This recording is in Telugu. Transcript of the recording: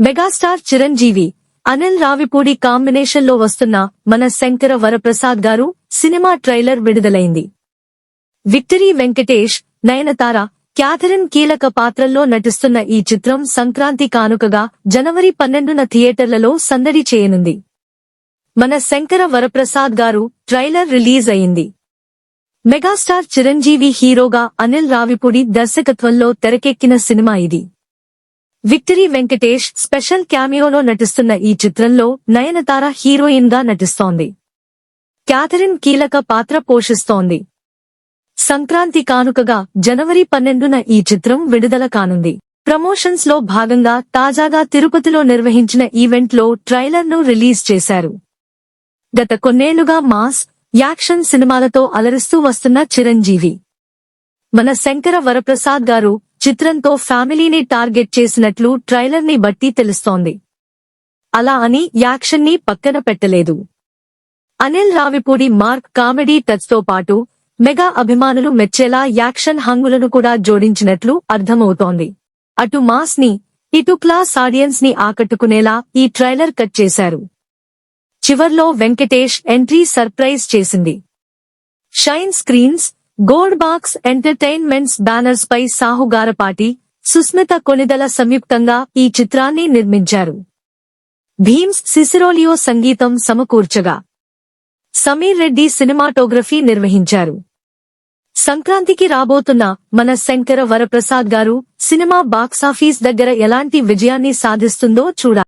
మెగాస్టార్ చిరంజీవి అనిల్ రావిపూడి కాంబినేషన్లో వస్తున్న మన శంకర వరప్రసాద్ గారు సినిమా ట్రైలర్ విడుదలైంది. విక్టరీ వెంకటేష్ నయనతార క్యాథరిన్ కీలక పాత్రల్లో నటిస్తున్న ఈ చిత్రం సంక్రాంతి కానుకగా జనవరి పన్నెండున థియేటర్లలో సందడి చేయనుంది. మన శంకర వరప్రసాద్ గారు ట్రైలర్ రిలీజ్ అయింది. మెగాస్టార్ చిరంజీవి హీరోగా అనిల్ రావిపూడి దర్శకత్వంలో తెరకెక్కిన సినిమా ఇది. విక్టరీ వెంకటేష్ స్పెషల్ క్యామియోలో నటిస్తున్న ఈ చిత్రంలో నయనతార హీరోయిన్గా నటిస్తోంది. క్యాథరిన్ కీలక పాత్ర పోషిస్తోంది. సంక్రాంతి కానుకగా జనవరి పన్నెండున ఈ చిత్రం విడుదల కానుంది. ప్రమోషన్స్లో భాగంగా తాజాగా తిరుపతిలో నిర్వహించిన ఈవెంట్లో ట్రైలర్ను రిలీజ్ చేశారు. గత కొన్నేళ్ళుగా మాస్ యాక్షన్ సినిమాలతో అలరిస్తూ వస్తున్న చిరంజీవి. మన శంకర వరప్రసాద్ గారు చిత్రంతో ఫ్యామిలీని టార్గెట్ చేసినట్లు ట్రైలర్ని బట్టి తెలుస్తోంది. అలా అని యాక్షన్ని పక్కన పెట్టలేదు. అనిల్ రావిపూడి మార్క్ కామెడీ టచ్తో పాటు మెగా అభిమానులు మెచ్చేలా యాక్షన్ హంగులను కూడా జోడించినట్లు అర్థమవుతోంది. అటు మాస్ని ఇటు క్లాస్ ఆడియన్స్ని ఆకట్టుకునేలా ఈ ట్రైలర్ కట్ చేశారు. చివర్లో వెంకటేష్ ఎంట్రీ సర్ప్రైజ్ చేసింది. Shine screens gold box entertainments banners పై సాహుగారపాటి సుస్మిత కొనిదల సంయుక్తంగా ఈ చిత్రాన్ని నిర్మించారు. భీమ్స్ సిసిరోలియో సంగీతం సమకూర్చగా సమీర్ రెడ్డి సినిమాటోగ్రఫీ నిర్వహించారు. సంక్రాంతికి రాబోతున్న మన శంకర వరప్రసాద్ గారు సినిమా బాక్సాఫీస్ దగ్గర ఎలాంటి విజయాన్ని సాధిస్తుందో చూడాలి.